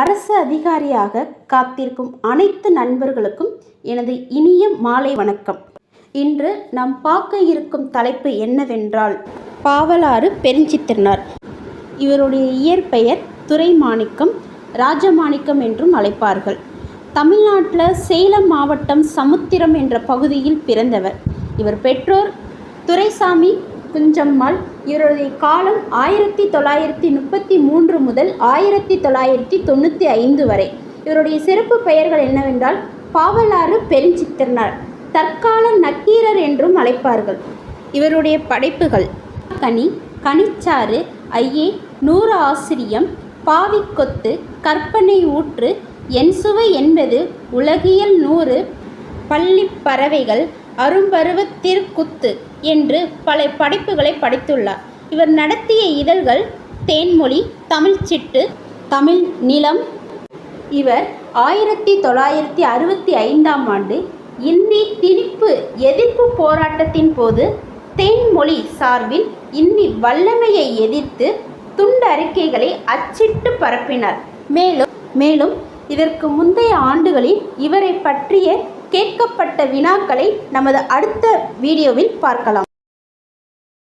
அரசு அதிகாரியாக காத்திருக்கும் அனைத்து நண்பர்களுக்கும் எனது இனிய மாலை வணக்கம். இன்று நாம் பார்க்க இருக்கும் தலைப்பு என்னவென்றால் பாவலாறு பெருஞ்சித்திரனார். இவருடைய இயற்பெயர் துரைமாணிக்கம் ராஜமாணிக்கம் என்றும் அழைப்பார்கள். தமிழ்நாட்டில் சேலம் மாவட்டம் சமுத்திரம் என்ற பகுதியில் பிறந்தவர். இவர் பெற்றோர் துரைசாமி குஞ்சம்மாள் இவருடைய காலம் ஆயிரத்தி தொள்ளாயிரத்தி முப்பத்தி மூன்று முதல் ஆயிரத்தி தொள்ளாயிரத்தி தொண்ணூற்றி ஐந்து வரை. இவருடைய சிறப்பு பெயர்கள் என்னவென்றால் பாவலாறு பெருஞ்சித்திரனார் தற்கால நக்கீரர் என்றும் அழைப்பார்கள். இவருடைய படைப்புகள் கனி கனிச்சாறு ஐயே நூறு ஆசிரியம் பாவிக்கொத்து கற்பனை ஊற்று என் சுவை என்பது உலகியல் நூறு பள்ளி பறவைகள் அரும்பருவத்திற்குத்து என்று பல படைப்புகளை படைத்துள்ளார். இவர் நடத்திய இதழ்கள் தேன்மொழி தமிழ்ச்சிட்டு தமிழ் நிலம். இவர் ஆயிரத்தி தொள்ளாயிரத்தி அறுபத்தி ஐந்தாம் ஆண்டு இந்தி திணிப்பு எதிர்ப்பு போராட்டத்தின் போது தேன்மொழி சார்பில் இந்தி வல்லமையை எதிர்த்து துண்டறிக்கைகளை அச்சிட்டு பரப்பினார். மேலும் மேலும் இதற்கு முந்தைய ஆண்டுகளில் இவரை பற்றிய கேட்கப்பட்ட வினாக்களை நமது அடுத்த வீடியோவில் பார்க்கலாம்.